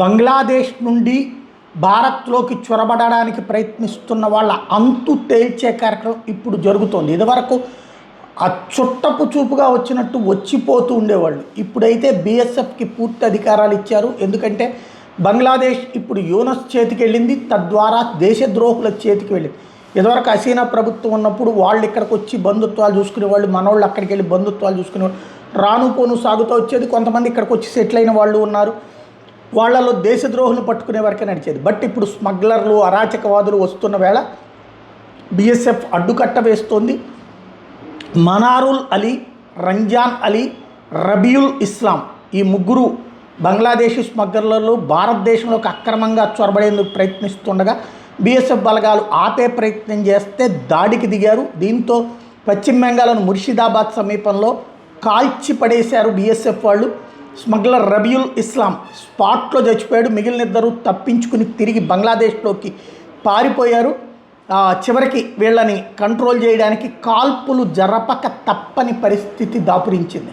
బంగ్లాదేశ్ నుండి భారత్లోకి చొరబడడానికి ప్రయత్నిస్తున్న వాళ్ళ అంతు తేల్చే కార్యక్రమం ఇప్పుడు జరుగుతోంది. ఇదివరకు ఆ చుట్టపు చూపుగా వచ్చినట్టు వచ్చిపోతూ ఉండేవాళ్ళు. ఇప్పుడైతే బీఎస్ఎఫ్కి పూర్తి అధికారాలు ఇచ్చారు. ఎందుకంటే బంగ్లాదేశ్ ఇప్పుడు యూనస్ చేతికి వెళ్ళింది తద్వారా దేశద్రోహుల చేతికి వెళ్ళింది. ఇదివరకు హసీనా ప్రభుత్వం ఉన్నప్పుడు వాళ్ళు ఇక్కడికి వచ్చి బంధుత్వాలు చూసుకునేవాళ్ళు మనోళ్ళు అక్కడికి వెళ్ళి బంధుత్వాలు చూసుకునేవాళ్ళు రాను పోను సాగుతూ వచ్చేది కొంతమంది ఇక్కడికి వచ్చి సెటిల్ అయిన వాళ్ళు ఉన్నారు. వాళ్ళలో దేశద్రోహులు పట్టుకునే వరకే నడిచేది. బట్ ఇప్పుడు స్మగ్లర్లు అరాచకవాదులు వస్తున్న వేళ బిఎస్ఎఫ్ అడ్డుకట్ట వేస్తోంది. మనారుల్ అలీ రంజాన్ అలీ రబియుల్ ఇస్లాం ఈ ముగ్గురు బంగ్లాదేశీ స్మగ్లర్లు భారతదేశంలోకి అక్రమంగా చొరబడేందుకు ప్రయత్నిస్తుండగా బీఎస్ఎఫ్ బలగాలు ఆపే ప్రయత్నం చేస్తే దాడికి దిగారు. దీంతో పశ్చిమ బెంగాల్లోని ముర్షిదాబాద్ సమీపంలో కాల్చి పడేశారు బీఎస్ఎఫ్ వాళ్ళు. స్మగ్లర్ రబియుల్ ఇస్లాం స్పాట్లో చచ్చిపోయాడు. మిగిలిన ఇద్దరు తప్పించుకుని తిరిగి బంగ్లాదేశ్లోకి పారిపోయారు. చివరికి వీళ్ళని కంట్రోల్ చేయడానికి కాల్పులు జరపక తప్పని పరిస్థితి దాపురించింది.